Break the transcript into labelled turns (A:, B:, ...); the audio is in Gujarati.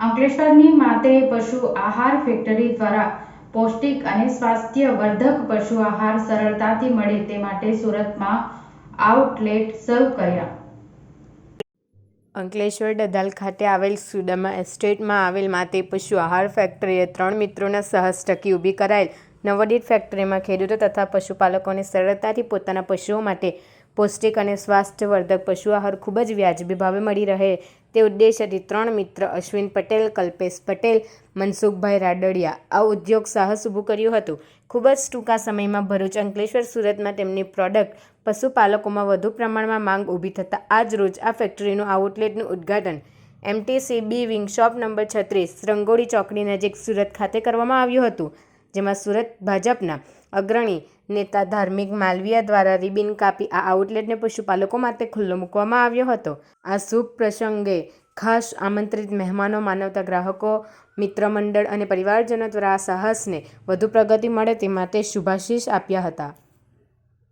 A: અંકલેશ્વરની માતે પશુ આહાર ફેક્ટરી દ્વારા પૌષ્ટિક અને સ્વાસ્થ્યવર્ધક પશુ આહાર સરળતાથી મળે તે માટે સુરતમાં આઉટલેટ સર્વ કર્યા.
B: અંકલેશ્વર દદાલ ખાતે આવેલ સુદામા એસ્ટેટમાં આવેલ માતે પશુ આહાર ફેક્ટરીએ ત્રણ મિત્રોના સાહસ ટકી ઊભી કરાયેલ નવોદિત ફેક્ટરીમાં ખેડૂતો તથા પશુપાલકોને સરળતાથી પોતાના પશુઓ માટે પૌષ્ટિક અને સ્વાસ્થ્યવર્ધક પશુ આહાર ખૂબ જ વ્યાજબી ભાવે મળી રહે. તે ઉદ્દેશ્યથી ત્રણ મિત્ર અશ્વિન પટેલ, કલ્પેશ પટેલ, મનસુખભાઈ રાડડિયા આ ઉદ્યોગ સાહસ ઊભું કર્યું હતું. ખૂબ જ ટૂંકા સમયમાં ભરૂચ અંકલેશ્વર સુરતમાં તેમની પ્રોડક્ટ પશુપાલકોમાં વધુ પ્રમાણમાં માંગ ઊભી થતાં આજ રોજ આ ફેક્ટરીનું આઉટલેટનું ઉદ્ઘાટન. MTC B wing shop number છત્રીસ, રંગોળી ચોકડી નજીક સુરત ખાતે કરવામાં આવ્યું હતું. જેમાં સુરત ભાજપના અગ્રણી નેતા ધાર્મિક માલવીયા દ્વારા રિબિન કાપી આ આઉટલેટને પશુપાલકો માટે ખુલ્લો મૂકવામાં આવ્યો હતો. આ શુભ પ્રસંગે ખાસ આમંત્રિત મહેમાનો, માનવતા ગ્રાહકો મિત્ર મંડળ અને પરિવારજનો દ્વારા આ સાહસને વધુ પ્રગતિ મળે તે માટે શુભાશીષ આપ્યા હતા.